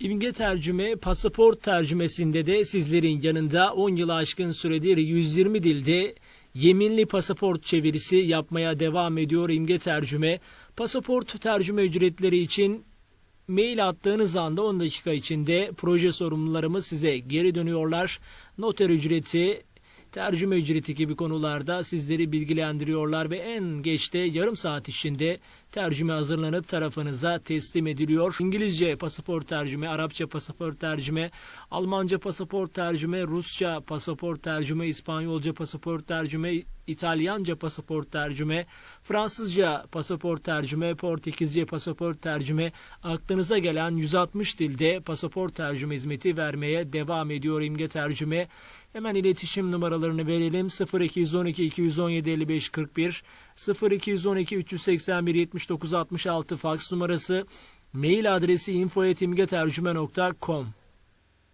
İmge tercüme, pasaport tercümesinde de sizlerin yanında 10 yılı aşkın süredir 120 dilde yeminli pasaport çevirisi yapmaya devam ediyor İmge tercüme. Pasaport tercüme ücretleri için mail attığınız anda 10 dakika içinde proje sorumlularımız size geri dönüyorlar. Noter ücreti, tercüme ücreti gibi konularda sizleri bilgilendiriyorlar ve en geçte yarım saat içinde tercüme hazırlanıp tarafınıza teslim ediliyor. İngilizce pasaport tercüme, Arapça pasaport tercüme, Almanca pasaport tercüme, Rusça pasaport tercüme, İspanyolca pasaport tercüme, İtalyanca pasaport tercüme, Fransızca pasaport tercüme, Portekizce pasaport tercüme, aklınıza gelen 160 dilde pasaport tercüme hizmeti vermeye devam ediyor İmge Tercüme. Hemen iletişim numaralarını verelim. 0212 217 55 41, 0212 381 79 66 faks numarası, mail adresi info.imgetercüme.com.